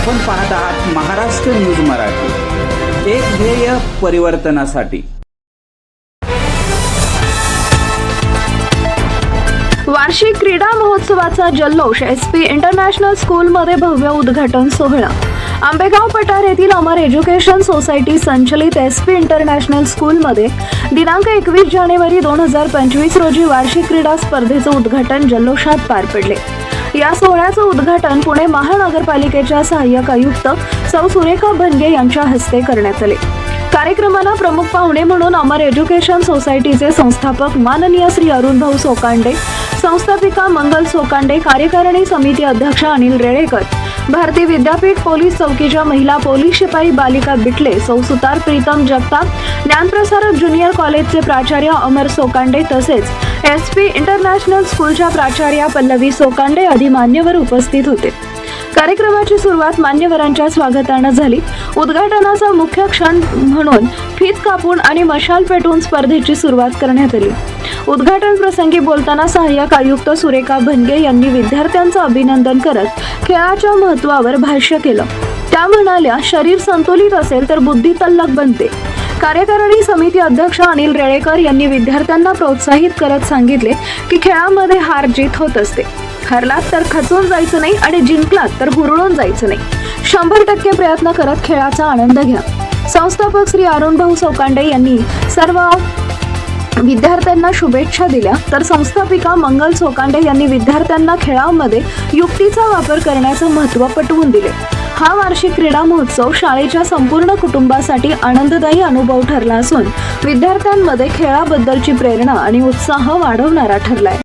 पाहत आहात महाराष्ट्र न्यूज मराठी. एक ध्येय परिवर्तनासाठी. वार्षिक क्रीडा महोत्सवाचा जल्लोष एस पी इंटरनॅशनल स्कूलमध्ये भव्य उद्घाटन सोहळा. आंबेगाव पठार येथील अमर एज्युकेशन सोसायटी संचलित एस पी इंटरनॅशनल स्कूलमध्ये दिनांक एकवीस जानेवारी दोन हजार पंचवीस रोजी वार्षिक क्रीडा स्पर्धेचं उद्घाटन जल्लोषात पार पडले. या सोहळ्याचं उद्घाटन पुणे महानगरपालिकेच्या सहाय्यक आयुक्त सौ सुरेखा भनगे यांच्या हस्ते करण्यात आले. कार्यक्रमाला प्रमुख पाहुणे म्हणून अमर एज्युकेशन सोसायटीचे संस्थापक माननीय श्री अरुणभाऊ सोकांडे संस्थापिका मंगल सोकांडे कार्यकारिणी समिती अध्यक्ष अनिल रेळेकर भारतीय विद्यापीठ पोलीस चौकीच्या महिला पोलीस शिपाई बालिका बिटले सौसुतार प्रीतम जगताप ज्ञानप्रसारक ज्युनियर कॉलेजचे प्राचार्य अमर सोकांडे तसेच एस पी इंटरनॅशनल स्कूलच्या प्राचार्या पल्लवी सोकांडे आदी मान्यवर उपस्थित होते. कार्यक्रमाची सुरुवात मान्यवरांच्या स्वागतानं झाली. उद्घाटनाचा मुख्य क्षण म्हणून फीत कापून आणि मशाल पेटून स्पर्धेची सुरुवात करण्यात आली. उद्घाटन प्रसंगी बोलताना सहाय्यक आयुक्त सुरेखा भनगे यांनी विद्यार्थ्यांचं अभिनंदन करत खेळाच्या महत्त्वावर भाष्य केलं. त्या म्हणाल्या शरीर संतुलित असेल तर बुद्धी तल्लक बनते. कार्यकारिणी समिती अध्यक्ष अनिल रेळेकर यांनी विद्यार्थ्यांना प्रोत्साहित करत सांगितले की खेळामध्ये हार जीत होत असते. हरलात तर खचून जायचं नाही आणि जिंकलात तर हुरळून जायचं नाही. शंभर टक्के प्रयत्न करत खेळाचा आनंद घ्या. संस्थापक श्री अरुण भाऊ सोकांडे यांनी सर्व विद्यार्थ्यांना शुभेच्छा दिल्या. तर संस्थापिका मंगल सोकांडे यांनी विद्यार्थ्यांना खेळामध्ये युक्तीचा वापर करण्याचं महत्त्व पटवून दिले. हा वार्षिक क्रीडा महोत्सव शाळेच्या संपूर्ण कुटुंबासाठी आनंददायी अनुभव ठरला असून विद्यार्थ्यांमध्ये खेळाबद्दलची प्रेरणा आणि उत्साह वाढवणारा ठरलाय.